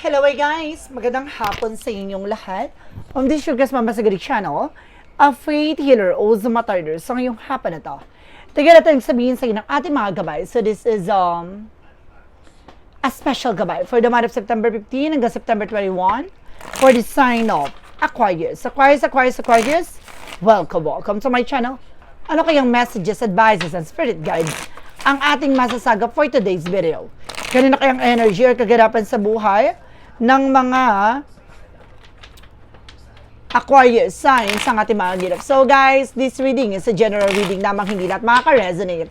Hello guys! Magandang hapon sa inyong lahat. Um, this is your guest Mama Sagari Channel, a faith healer o Zamatarder sa ngayong hapon na to. Tignan natin sabihin sa inyo ng ating mga gabay. So this is um a special gabay for the month of September 15 hanggang September 21 for the sign of Aquarius. Aquarius, Aquarius, Aquarius, welcome, welcome to my channel. Ano kayang messages, advices, and spirit guides ang ating masasagap for today's video? Ganun na kayang energy or kaganapan sa buhay ng mga Aquarius signs ang ating mga giraffe. So guys, this reading is a general reading lamang hindi lahat makaka-resonate.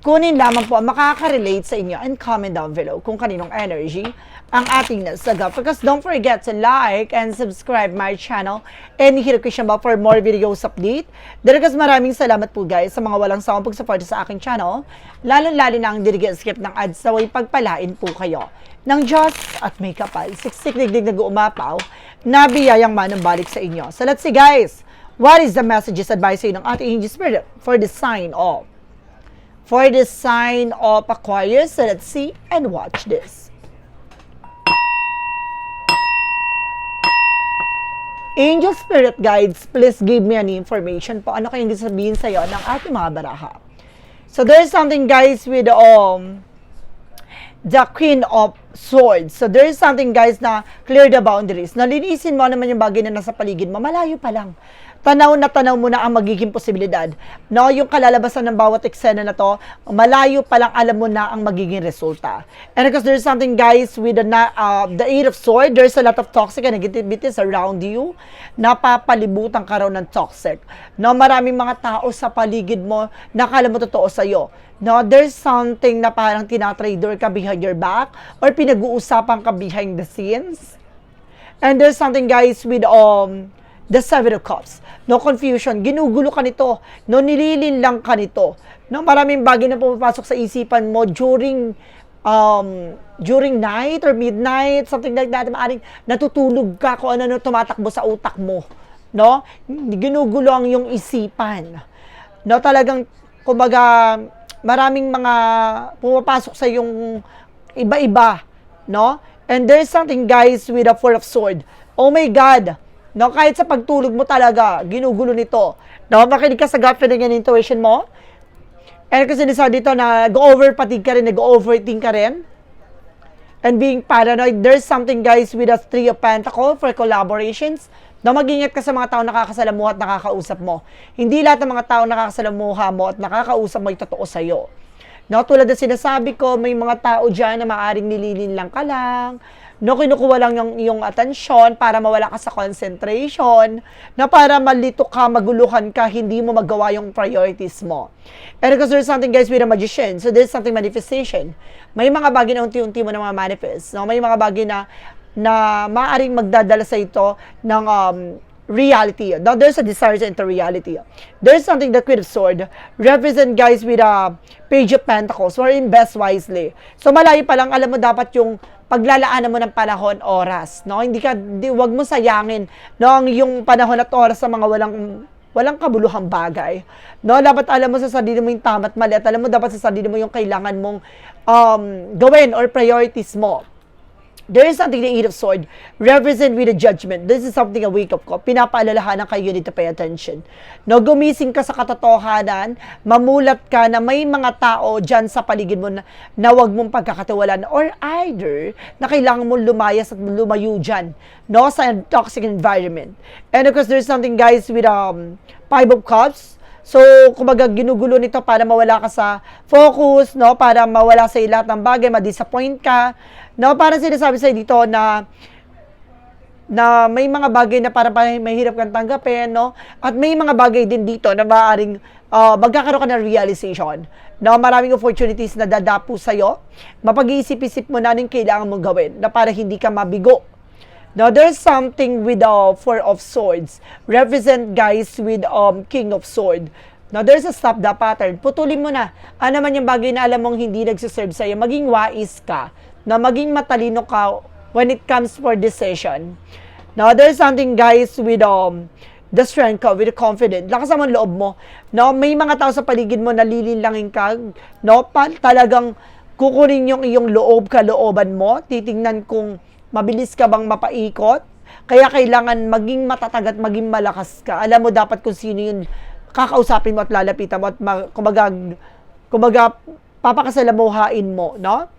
Kunin lamang po ang makaka-relate sa inyo and comment down below kung kaninong energy ang ating nasagap. Because don't forget to like and subscribe my channel and hit the bell for more videos update. Dalagas maraming salamat po guys sa mga walang sawang pagsuporta sa aking channel. Lalo-lalo na ang dirigyan skip ng ads sa way pagpalain po kayo ng Diyos at may kapal. Siksik digdig na uumapaw na biyayang manumbalik sa inyo. So let's see guys, what is the messages advice ng ating angel spirit for the sign of for the sign of Aquarius. So let's see and watch this. Angel Spirit Guides, please give me any information po. Ano kayong sabihin sa'yo ng ating mga baraha? So there's something guys with um the Queen of Swords. So there is something guys na clear the boundaries. Nalinisin mo naman yung bagay na nasa paligid mo. Malayo pa lang. Tanaw na tanaw mo na ang magiging posibilidad. No, yung kalalabasan ng bawat eksena na to, malayo pa lang alam mo na ang magiging resulta. And because there's something guys with the, uh, the Eight of Swords, there's a lot of toxic and negativities around you. Napapalibutan ka raw ng toxic. No, maraming mga tao sa paligid mo na akala mo totoo sa'yo. No, there's something na parang tinatrader ka behind your back or pinag-uusapan ka behind the scenes. And there's something guys with um the seven of cups. No confusion, ginugulo ka nito. No nililin lang ka nito. No maraming bagay na pumapasok sa isipan mo during um during night or midnight, something like that. Maaring natutulog ka kung ano na tumatakbo sa utak mo. No? Ginugulo ang yung isipan. No, talagang kumbaga maraming mga pumapasok sa yung iba-iba, no? And there's something guys with a four of sword. Oh my God! No, kahit sa pagtulog mo talaga, ginugulo nito. No, makinig ka sa gut feeling and intuition mo. And kasi sinasabi dito na go-over patig ka rin, nag-overthink ka rin. And being paranoid, there's something guys with a three of pentacle for collaborations na mag-ingat ka sa mga tao nakakasalamuha at nakakausap mo. Hindi lahat ng mga tao nakakasalamuha mo at nakakausap mo ay totoo sa'yo. No, tulad na sinasabi ko, may mga tao dyan na maaring nililin lang ka lang, no, kinukuha lang yung iyong atensyon para mawala ka sa concentration, na para malito ka, maguluhan ka, hindi mo magawa yung priorities mo. And because there's something guys with a magician, so there's something manifestation. May mga bagay na unti-unti mo na mga manifest, no? may mga bagay na na maaring magdadala sa ito ng um, reality. Now, there's a desire into reality. There's something that Queen of Sword represent guys with a Page of Pentacles or invest wisely. So, malayo pa lang, alam mo dapat yung paglalaanan mo ng panahon, oras, no? Hindi ka, di, wag mo sayangin, no? Ang yung panahon at oras sa mga walang walang kabuluhang bagay. No, dapat alam mo sa sarili mo yung tama at mali at alam mo dapat sa sarili mo yung kailangan mong um, gawin or priorities mo there is something the Eight of Sword represent with a judgment. This is something a wake-up call. Pinapaalalahanan kayo, need to pay attention. No, gumising ka sa katotohanan, mamulat ka na may mga tao dyan sa paligid mo na, na wag mong pagkakatiwalaan or either na kailangan mo lumayas at lumayo dyan no, sa toxic environment. And of course, there's something guys with um, Five of Cups, So, kumbaga, ginugulo nito para mawala ka sa focus, no? Para mawala sa lahat ng bagay, ma-disappoint ka. No? Para sinasabi sa'yo dito na na may mga bagay na para mahirap kang tanggapin, no? At may mga bagay din dito na maaaring uh, magkakaroon ka ng realization na maraming opportunities na dadapo sa'yo. Mapag-iisip-isip mo na yung kailangan mong gawin na para hindi ka mabigo Now, there's something with the uh, Four of Swords. Represent guys with um, King of Sword. Now, there's a stop the pattern. Putulin mo na. Ano naman yung bagay na alam mong hindi nagsiserve sa'yo. Maging wise ka. Na maging matalino ka when it comes for decision. Now, there's something guys with um, the strength ka, with the confidence. Lakas mo loob mo. No, may mga tao sa paligid mo na lilinlangin ka. No, pa, talagang kukunin yung iyong loob, kalooban mo. Titingnan kung Mabilis ka bang mapaikot? Kaya kailangan maging matatag at maging malakas ka. Alam mo dapat kung sino yung kakausapin mo at lalapitan mo at ma- kumbaga, kumbaga papakasalamuhain mo, no?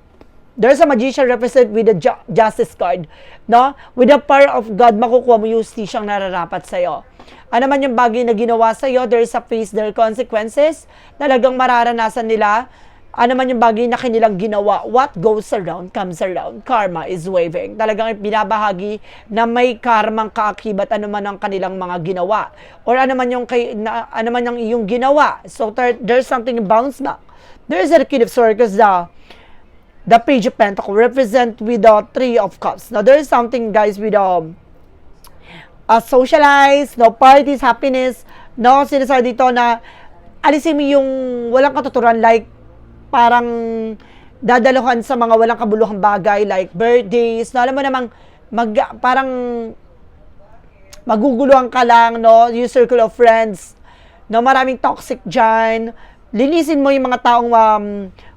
There's a magician represent with the ju- justice card, no? With the power of God, makukuha mo yung justisyang nararapat sa'yo. Ano man yung bagay na ginawa sa'yo, there is a face, there are consequences. Talagang mararanasan nila ano man yung bagay na kanilang ginawa, what goes around comes around. Karma is waving. Talagang binabahagi na may karmang kaakibat ano man ang kanilang mga ginawa. Or ano man yung, kay, na, ano man yung iyong ginawa. So there, there's something bounce back. There is a King of because the, the Page of Pentacles represent with the Three of Cups. Now there is something guys with um, uh, socialize, no parties, happiness, no sinasabi dito na alisin mo yung walang katuturan like parang dadaluhan sa mga walang kabuluhang bagay like birthdays, no alam mo namang mag, parang maguguluhan ka lang, no, yung circle of friends, no, maraming toxic dyan, linisin mo yung mga taong, um,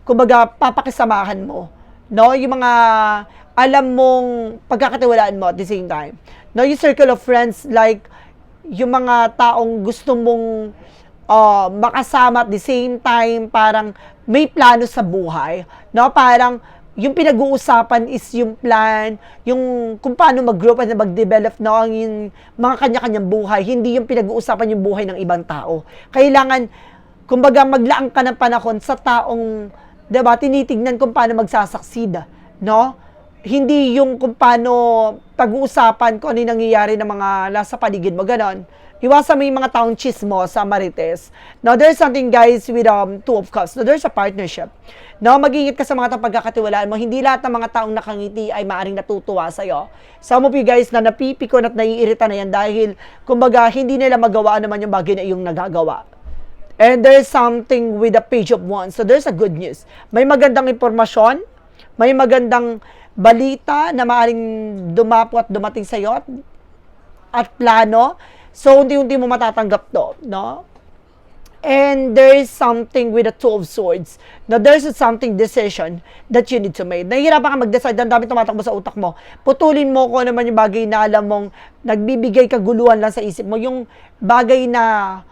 kumbaga, papakisamahan mo, no, yung mga, alam mong pagkakatiwalaan mo at the same time. No, yung circle of friends, like, yung mga taong gusto mong uh, makasama at the same time, parang may plano sa buhay. No, parang yung pinag-uusapan is yung plan, yung kung paano mag-grow at mag-develop no, ang yung mga kanya-kanyang buhay, hindi yung pinag-uusapan yung buhay ng ibang tao. Kailangan, kumbaga, maglaang ka ng panahon sa taong, di ba, tinitignan kung paano magsasucceed, no? Hindi yung kung paano pag-uusapan kung ano yung nangyayari ng mga nasa paligid mo, ganon. Iwasan mo yung mga taong chismo sa marites. Now, there's something, guys, with um, two of cups. Now, there's a partnership. Now, mag-ingat ka sa mga taong pagkakatiwalaan mo. Hindi lahat ng mga taong nakangiti ay maaring natutuwa sa'yo. Some of you guys na napipikon at naiirita na yan dahil, kumbaga, hindi nila magawa naman yung bagay na iyong nagagawa. And there's something with the page of one. So, there's a good news. May magandang impormasyon, may magandang balita na maaring dumapo at dumating sa'yo at, at plano. So, unti-unti mo matatanggap to, no? And there is something with the Two of Swords. Now, there's something decision that you need to make. Nahihirapan ka mag-decide, ang dami tumatakbo sa utak mo. Putulin mo kung ano man yung bagay na alam mong nagbibigay kaguluhan lang sa isip mo. Yung bagay na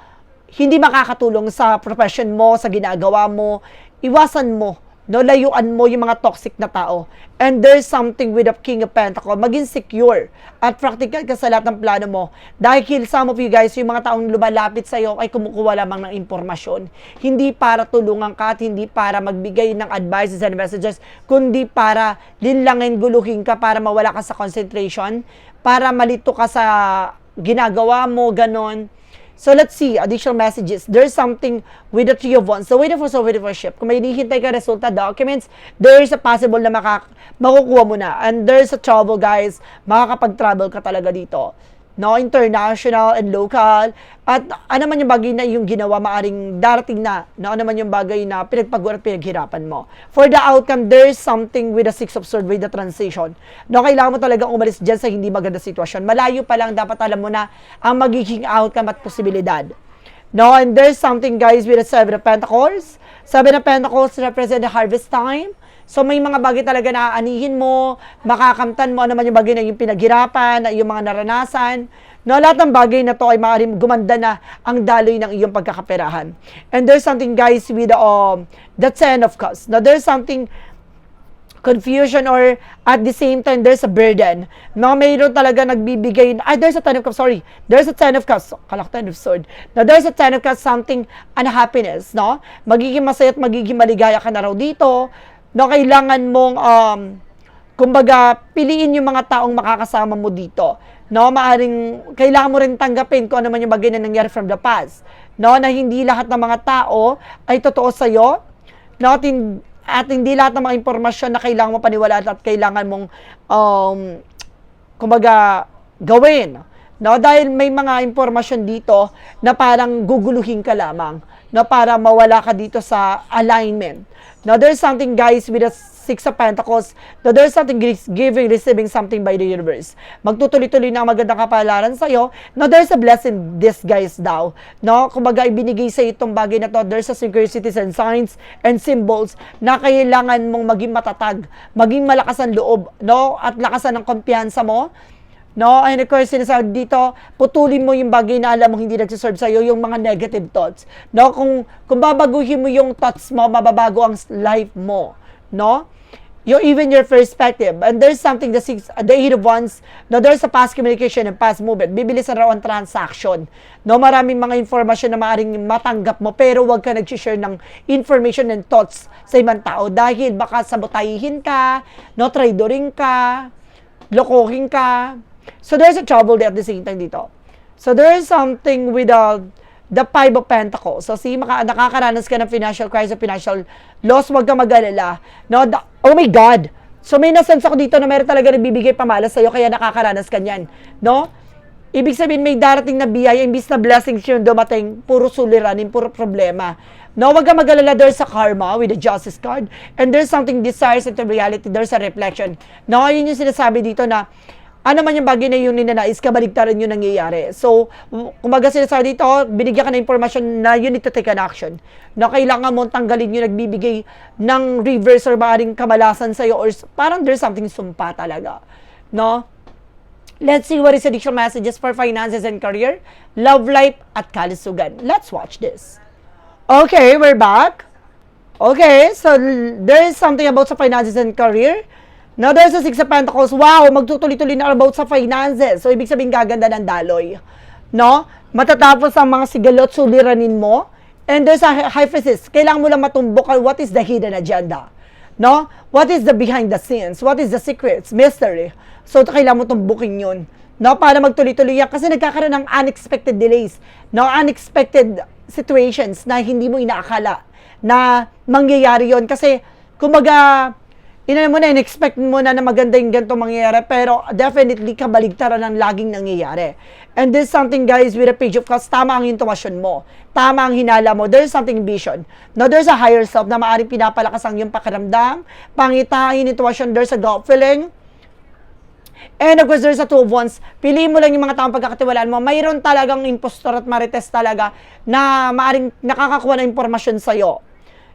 hindi makakatulong sa profession mo, sa ginagawa mo, iwasan mo no, layuan mo yung mga toxic na tao. And there's something with the King of Pentacles, maging secure at practical ka sa lahat ng plano mo. Dahil some of you guys, yung mga taong lumalapit sa'yo ay kumukuha lamang ng impormasyon. Hindi para tulungan ka at hindi para magbigay ng advices and messages, kundi para linlangin, guluhin ka para mawala ka sa concentration, para malito ka sa ginagawa mo, ganon. So let's see, additional messages. There's something with the three of wands. So waiting for so waiting for ship. Kung may hinihintay ka resulta documents, there is a possible na makak makukuha mo na. And there's a trouble guys, makakapag-travel ka talaga dito. No, international and local. At ano man yung bagay na yung ginawa, maaring darating na. No, ano man yung bagay na pinagpagod at pinaghirapan mo. For the outcome, there's something with the six of swords, with the transition. No, kailangan mo talagang umalis dyan sa hindi maganda sitwasyon. Malayo pa lang, dapat alam mo na ang magiging outcome at posibilidad. No, and there's something guys with the Seven of Pentacles. Seven of Pentacles represent the harvest time. So may mga bagay talaga na aanihin mo, makakamtan mo ano man yung bagay na yung pinaghirapan, yung mga naranasan. No, lahat ng bagay na to ay maaaring gumanda na ang daloy ng iyong pagkakaperahan. And there's something guys with um, the Ten of Cups. Now there's something confusion or at the same time there's a burden. No, mayroon talaga nagbibigay, ah, there's a ten of cups, sorry. There's a ten of cups, kalak ten of sword. Now, there's a ten of cups, something unhappiness, no? Magiging masaya at magiging maligaya ka na raw dito. No, kailangan mong, um, kumbaga, piliin yung mga taong makakasama mo dito. No, maaring, kailangan mo rin tanggapin kung ano man yung bagay na nangyari from the past. No, na hindi lahat ng mga tao ay totoo sa'yo. No, at hin- at hindi lahat ng mga impormasyon na kailangan mo paniwalaan at kailangan mong um, kumbaga gawin No, dahil may mga impormasyon dito na parang guguluhin ka lamang, no, para mawala ka dito sa alignment. Now, there's something, guys, with the Six of Pentacles, no, there's something giving, receiving something by the universe. Magtutuloy-tuloy na ang magandang kapalaran sa'yo. No, there's a blessing disguise daw. No, kumbaga, ibinigay sa itong bagay na to, there's a synchronicities and signs and symbols na kailangan mong maging matatag, maging malakas ang loob, no, at lakasan ng kumpiyansa mo, No? And of course, sinasabi dito, putulin mo yung bagay na alam mo hindi nagsiserve sa'yo, yung mga negative thoughts. No? Kung, kung babaguhin mo yung thoughts mo, mababago ang life mo. No? Your, even your perspective. And there's something, the, six, the eight of wands, no, there's a past communication and past movement. Bibilis na raw transaction. No, maraming mga information na maaaring matanggap mo, pero wag ka nag-share ng information and thoughts sa ibang tao dahil baka sabotahihin ka, no, traidoring ka, lokohin ka. So there's a trouble there at the same time dito. So there is something with the the Five of Pentacles. So si maka, nakakaranas ka ng financial crisis, financial loss, wag ka mag-alala. No, the- oh my God! So may nasense ako dito na meron talaga nagbibigay pamalas sa'yo, kaya nakakaranas ka niyan. No? Ibig sabihin, may darating na biyaya, imbis na blessings yung dumating, puro suliranin, puro problema. No, wag ka mag-alala, there's a karma with the justice card, and there's something desires into reality, there's a reflection. No, yun yung sinasabi dito na, ano man yung bagay na yun ninanais, kabaligtaran yung nangyayari. So, kumbaga sinasabi dito, binigyan ka ng impormasyon na you need to take an action. Na kailangan mo tanggalin yung nagbibigay ng reverse or maaaring kamalasan sa'yo or parang there's something sumpa talaga. No? Let's see what is additional messages for finances and career, love life, at kalisugan. Let's watch this. Okay, we're back. Okay, so there is something about sa finances and career. Now, there's a Six of Pentacles. Wow, magtutuloy-tuloy na about sa finances. So, ibig sabihin gaganda ng daloy. No? Matatapos ang mga sigalot, suliranin mo. And there's a hyphesis. Kailangan mo lang matumbok what is the hidden agenda. No? What is the behind the scenes? What is the secrets? Mystery. So, kailangan mo tumbukin yun. No? Para magtuloy-tuloy yan. Kasi nagkakaroon ng unexpected delays. No? Unexpected situations na hindi mo inaakala na mangyayari yon Kasi, kumbaga, ina mo na, in-expect mo na na maganda yung ganito mangyayari, pero definitely kabaligtaran ng laging nangyayari. And this something, guys, with a page of cups, tama ang intuition mo. Tama ang hinala mo. There's something vision. No, there's a higher self na maaaring pinapalakas ang iyong pakiramdam, pangitain, intuition, there's a gut feeling, And of course, there's a two of wands. Piliin mo lang yung mga taong pagkakatiwalaan mo. Mayroon talagang impostor at marites talaga na maaring nakakakuha ng impormasyon sa'yo.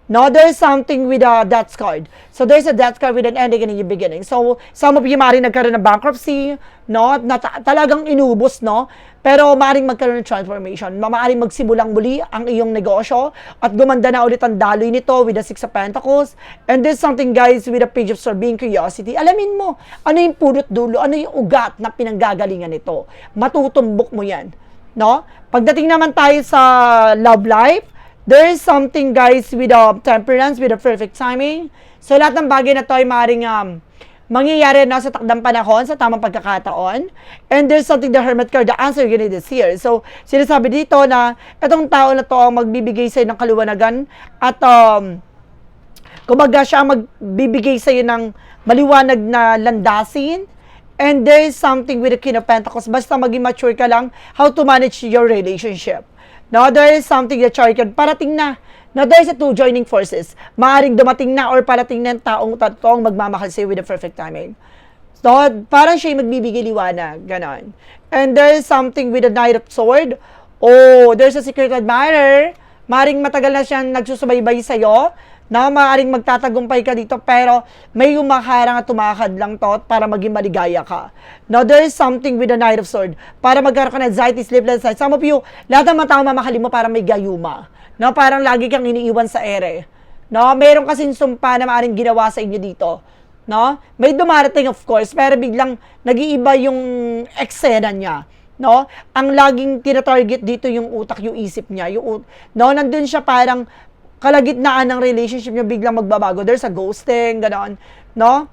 No, there's something with a death card. So there's a death card with an ending and a beginning. So some of you maaaring nagkaroon ng bankruptcy, no, na ta- talagang inubos, no, pero maaaring magkaroon ng transformation. Ma- Maaaring magsimulang muli ang iyong negosyo at gumanda na ulit ang daloy nito with the Six of Pentacles. And there's something, guys, with a page of sword, being curiosity. Alamin mo, ano yung pulot dulo, ano yung ugat na pinanggagalingan nito. Matutumbok mo yan. No? Pagdating naman tayo sa love life, there is something guys with a temperance, with a perfect timing. So lahat ng bagay na to ay maaaring um, mangyayari na sa takdang panahon, sa tamang pagkakataon. And there's something the Hermit card, the answer you need is here. So sinasabi dito na itong tao na to ang magbibigay sa'yo ng kaluwanagan at um, kumbaga siya ang magbibigay sa'yo ng maliwanag na landasin. And there is something with the King of Pentacles. Basta maging mature ka lang how to manage your relationship. Now, there is something that Chariot, parating na. Now, there is a two joining forces. Maaring dumating na or parating na taong totoong magmamahal sa'yo with the perfect timing. So, parang siya magbibigay liwanag. Ganon. And there is something with the Knight of Sword. Oh, there's a secret admirer. Maring matagal na siyang nagsusubaybay sa'yo na maaring magtatagumpay ka dito pero may umaharang at tumakad lang to para maging maligaya ka. Now, there is something with the Knight of Sword para magkaroon ka ng anxiety, sleepless nights. Some of you, lahat ng mga tao mamahalin mo para may gayuma. No, parang lagi kang iniiwan sa ere. No, meron kasing sumpa na maaring ginawa sa inyo dito. No? May dumarating of course, pero biglang nag-iiba yung eksena niya. No? Ang laging tinatarget dito yung utak, yung isip niya. Yung, no? Nandun siya parang kalagitnaan ng relationship niya biglang magbabago. There's a ghosting, ganon. No?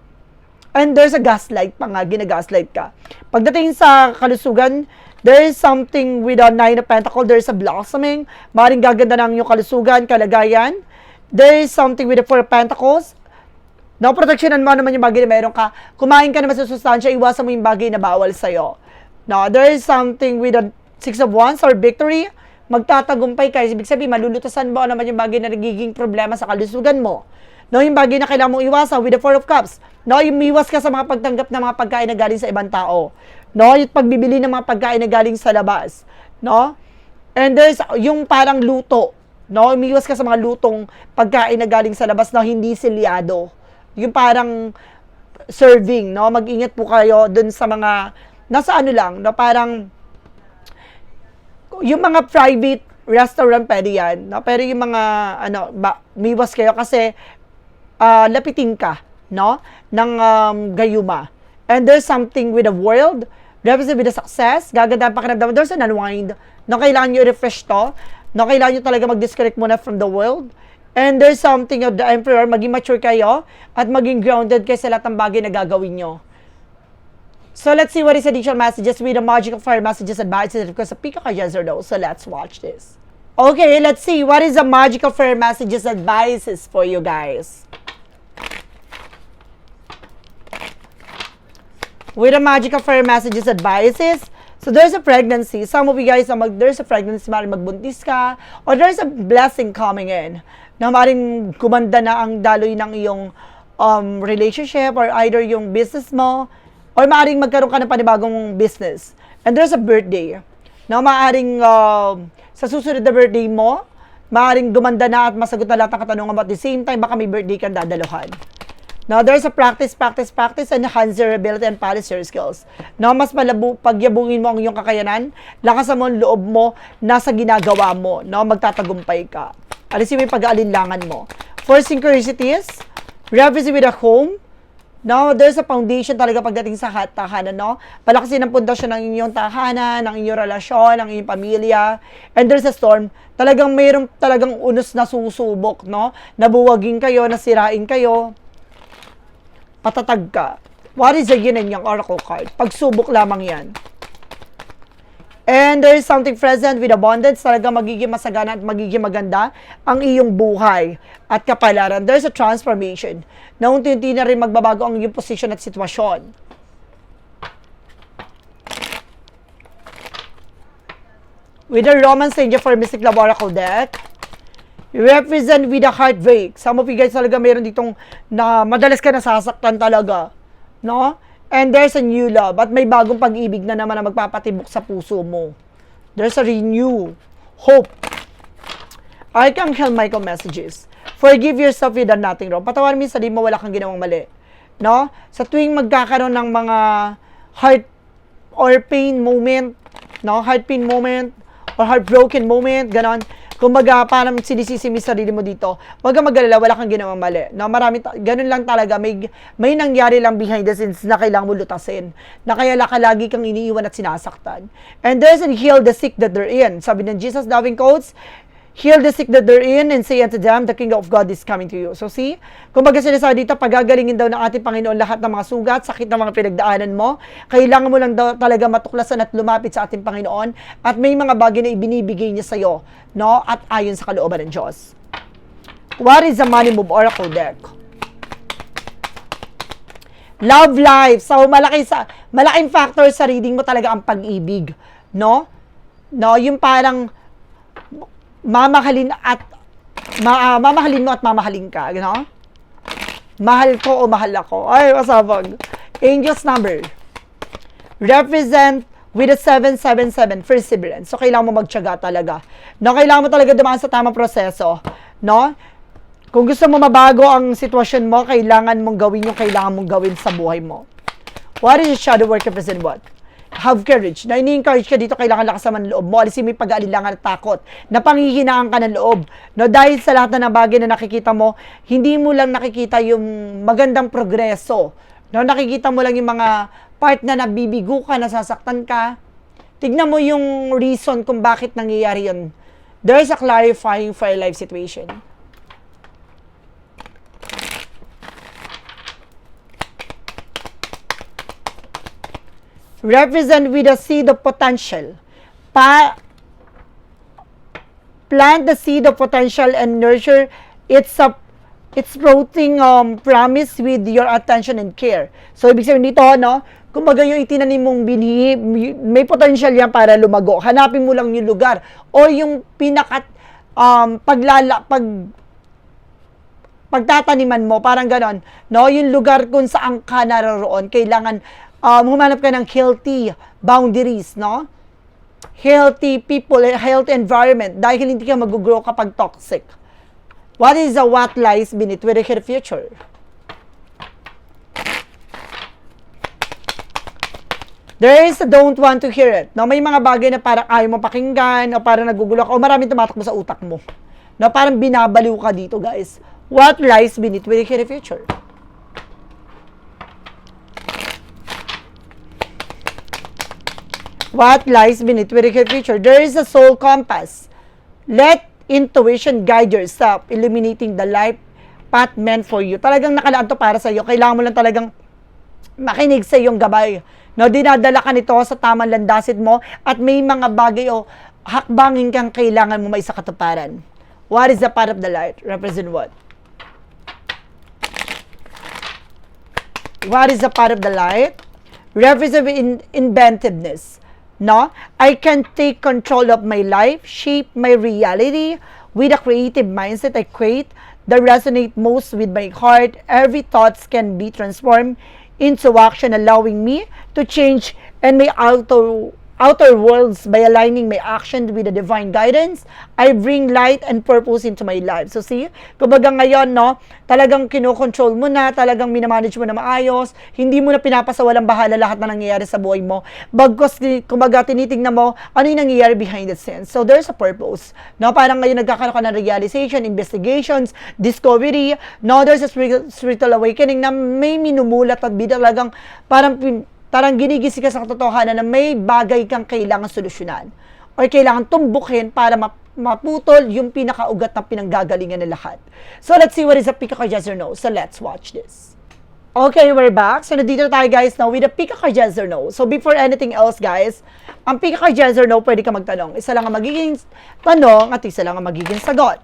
And there's a gaslight pa nga, ginagaslight ka. Pagdating sa kalusugan, there is something with a nine of pentacles, there's a blossoming, maring gaganda ng yung kalusugan, kalagayan. There is something with the four of pentacles, No, proteksyonan mo naman yung bagay na meron ka. Kumain ka naman sa sustansya, iwasan mo yung bagay na bawal sa'yo. No, there is something with a Six of Wands or victory, magtatagumpay ka. Ibig sabihin, malulutasan mo naman yung bagay na nagiging problema sa kalusugan mo. No, yung bagay na kailangan mong iwasan with the Four of Cups. No, yung iwas ka sa mga pagtanggap ng mga pagkain na galing sa ibang tao. No, yung pagbibili ng mga pagkain na galing sa labas. No? And there's yung parang luto. No, umiwas ka sa mga lutong pagkain na galing sa labas na hindi silyado. Yung parang serving, no? Mag-ingat po kayo dun sa mga nasa ano lang, no? Parang yung mga private restaurant pwede yan, no? Pero yung mga ano, ba, umiwas kayo kasi ah, lapitin ka, no? ng um, gayuma. And there's something with the world, represent with the success, gaganda ang pakiramdam, there's an unwind, no, kailangan nyo i-refresh to, no, kailangan nyo talaga mag-disconnect muna from the world, and there's something of the emperor, maging mature kayo, at maging grounded kayo sa lahat ng bagay na gagawin nyo. So let's see what is additional messages with the magical fire messages advices of course a pick yes or no. So let's watch this. Okay, let's see what is the magical fire messages advices for you guys. with the magical fire messages advices. So there's a pregnancy. Some of you guys, na mag, there's a pregnancy, maaaring magbuntis ka, or there's a blessing coming in na maaaring kumanda na ang daloy ng iyong um, relationship or either yung business mo or maaaring magkaroon ka ng panibagong business. And there's a birthday na maaaring um, sa susunod na birthday mo, maaaring gumanda na at masagot na lahat ng katanungan mo at the same time, baka may birthday kang dadaluhan. Now, there's a practice, practice, practice, and enhance your ability and polish your skills. Now, mas malabu, pagyabungin mo ang iyong kakayanan, lakasan mo ang loob mo, nasa ginagawa mo, no? magtatagumpay ka. Alisin mo yung pag-aalinlangan mo. For synchronicities, represent with a home, No, there's a foundation talaga pagdating sa tahanan, no? Palakasin ang pundasyon ng inyong tahanan, ng inyong relasyon, ng inyong pamilya. And there's a storm. Talagang mayroong talagang unos na susubok, no? Nabuwagin kayo, nasirain kayo. Patatag ka. What is the yin and yang oracle card? Pagsubok lamang yan. And there is something present with abundance, talaga magiging masagana at magiging maganda ang iyong buhay at kapalaran. There's a transformation na unti-unti na rin magbabago ang iyong posisyon at sitwasyon. With the Romance Angel for Mystic Love Oracle deck, represent with a heartbreak. Some of you guys talaga mayroon ditong na madalas ka nasasaktan talaga. No? And there's a new love. At may bagong pag-ibig na naman na magpapatibok sa puso mo. There's a renew hope. Archangel Michael messages. Forgive yourself you done nothing wrong. Patawarin mo sarili mo, wala kang ginawang mali. No? Sa tuwing magkakaroon ng mga heart or pain moment, no? Heart pain moment, or heartbroken moment, ganon. Kumbaga, parang sinisisi mo sarili mo dito. Huwag kang mag-alala, wala kang ginawang mali. No, marami, ganun lang talaga. May, may nangyari lang behind the scenes na kailangan mo lutasin. Na kaya laka lagi kang iniiwan at sinasaktan. And there's and heal the sick that they're in. Sabi ng Jesus, loving quotes, Heal the sick that they're in and say unto them, the kingdom of God is coming to you. So see, kumbaga sinasabi dito, pagagalingin daw ng ating Panginoon lahat ng mga sugat, sakit ng mga pinagdaanan mo. Kailangan mo lang daw talaga matuklasan at lumapit sa ating Panginoon at may mga bagay na ibinibigay niya sa iyo, no? At ayon sa kalooban ng Diyos. What is the money move oracle deck? Love life. So malaki sa malaking factor sa reading mo talaga ang pag-ibig, no? No, yung parang mamahalin at ma, ah, mamahalin mo at mamahalin ka, gano? Mahal ko o mahal ako. Ay, masabag. Angel's number. Represent with a 777, perseverance. So, kailangan mo magtyaga talaga. No, kailangan mo talaga dumaan sa tamang proseso. No? Kung gusto mo mabago ang sitwasyon mo, kailangan mong gawin yung kailangan mong gawin sa buhay mo. What is shadow work represent what? Have courage. Na ini-encourage ka dito, kailangan lakas naman ng loob mo. Alisin mo yung pag-aalilangan at takot. Na panghihinaan ka ng loob. No, dahil sa lahat na ng bagay na nakikita mo, hindi mo lang nakikita yung magandang progreso. No, nakikita mo lang yung mga part na nabibigo ka, nasasaktan ka. Tignan mo yung reason kung bakit nangyayari yun. There's a clarifying for a life situation. Represent with a seed of potential. Pa plant the seed of potential and nurture its up It's floating um, promise with your attention and care. So, ibig sabihin dito, no? Kumbaga yung itinanim mong binhi, may potential yan para lumago. Hanapin mo lang yung lugar. O yung pinakat, um, paglala, pag, pagtataniman mo, parang ganon, no? Yung lugar kung saan ka naroroon, kailangan um, humanap ka ng healthy boundaries, no? Healthy people, healthy environment, dahil hindi ka mag-grow kapag toxic. What is the what lies beneath with the future? There is a don't want to hear it. No, may mga bagay na parang ayaw mo pakinggan o parang nagugulo ka o maraming tumatakbo sa utak mo. No, parang binabaliw ka dito, guys. What lies beneath with the future? What lies beneath the future? There is a soul compass. Let intuition guide yourself, illuminating the life path meant for you. Talagang nakalaan to para sa iyo. Kailangan mo lang talagang makinig sa iyong gabay. No, dinadala ka nito sa tamang landasin mo at may mga bagay o hakbangin kang kailangan mo may sa katuparan. What is the path of the light? Represent what? What is the path of the light? Represent in inventiveness. No? I can take control of my life, shape my reality with a creative mindset I create that resonate most with my heart. Every thoughts can be transformed into action, allowing me to change and my outer outer worlds by aligning my action with the divine guidance. I bring light and purpose into my life. So see, kumbaga ngayon, no, talagang kinokontrol mo na, talagang minamanage mo na maayos, hindi mo na pinapasawalang bahala lahat na nangyayari sa buhay mo. Bagkos, kumbaga, tinitingnan mo, ano yung nangyayari behind the scenes. So there's a purpose. No, parang ngayon nagkakaroon ka ng realization, investigations, discovery, no, there's a spiritual, awakening na may minumulat at bida talagang parang Tarang ginigising ka sa katotohanan na may bagay kang kailangan solusyonan or kailangan tumbukin para maputol yung pinakaugat na pinanggagalingan ng lahat. So, let's see what is a pick a card yes or no. So, let's watch this. Okay, we're back. So, nandito tayo guys now with a pick a card yes or no. So, before anything else guys, ang pick a card yes or no, pwede ka magtanong. Isa lang ang magiging tanong at isa lang ang magiging sagot.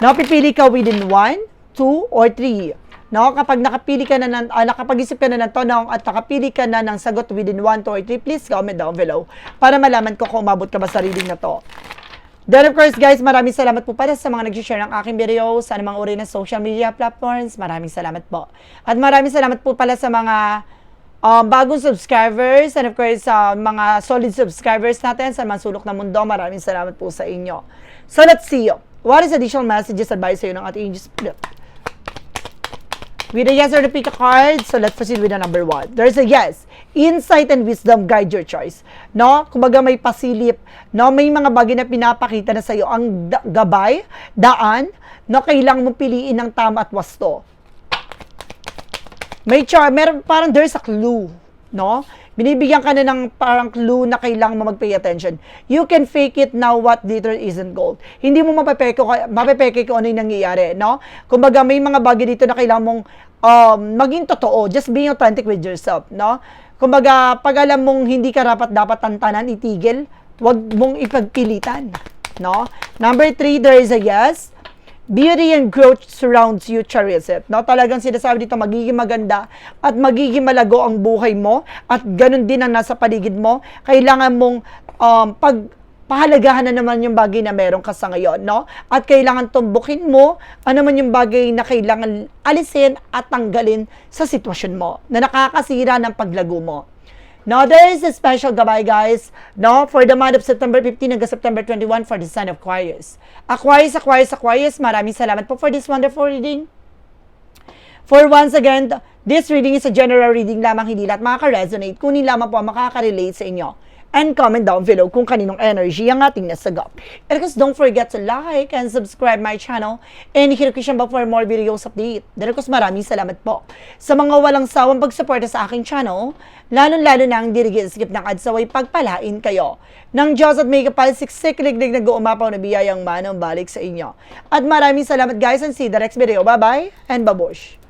Now, pipili ka within 1, 2, or 3. No, kapag nakapili ka na ng, uh, nakapag-isip ka na ng tanong at nakapili ka na ng sagot within 1, 2, or 3, please comment down below para malaman ko kung umabot ka ba sa reading na to. Then of course guys, maraming salamat po para sa mga nag-share ng aking video sa anumang uri ng social media platforms. Maraming salamat po. At maraming salamat po pala sa mga um, bagong subscribers and of course sa uh, mga solid subscribers natin sa mga sulok ng mundo. Maraming salamat po sa inyo. So let's see. What is additional messages advice sa iyo ng ating Split? With a yes or pick a card, so let's proceed with the number one. There's a yes. Insight and wisdom guide your choice. No? Kumbaga may pasilip. No? May mga bagay na pinapakita na sa iyo ang da- gabay, daan, no? Kailangan mo piliin ng tama at wasto. May char, meron, parang there's a clue. No? Binibigyan ka na ng parang clue na kailangan mo mag-pay attention. You can fake it now what later isn't gold. Hindi mo mapepeke, mapepeke kung ano yung nangyayari, no? Kumbaga, may mga bagay dito na kailangan mong um, maging totoo. Just being authentic with yourself, no? Kumbaga, pag alam mong hindi ka rapat dapat tantanan, itigil, wag mong ipagpilitan, no? Number three, there is a yes beauty and growth surrounds you, Charizet. No? Talagang sinasabi dito, magiging maganda at magiging malago ang buhay mo at ganun din ang nasa paligid mo. Kailangan mong um, pag pahalagahan na naman yung bagay na meron ka sa ngayon, no? At kailangan tumbukin mo ano man yung bagay na kailangan alisin at tanggalin sa sitwasyon mo na nakakasira ng paglago mo. Now, there is a special gabay, guys, no, for the month of September 15 hanggang September 21 for the sign of Aquarius. Aquarius, Aquarius, Aquarius, maraming salamat po for this wonderful reading. For once again, this reading is a general reading lamang, hindi lahat makaka-resonate, kunin lamang po ang makaka-relate sa inyo and comment down below kung kaninong energy ang ating nasagap. And of don't forget to like and subscribe my channel and hit the bell for more videos update. Then of maraming salamat po sa mga walang sawang pagsuporta sa aking channel, lalo-lalo na ang dirigil skip ng adsaway pagpalain kayo. Nang Diyos at may kapal siksik liglig nag-uumapaw na biyayang manong balik sa inyo. At maraming salamat guys and see the next video. Bye-bye and babush!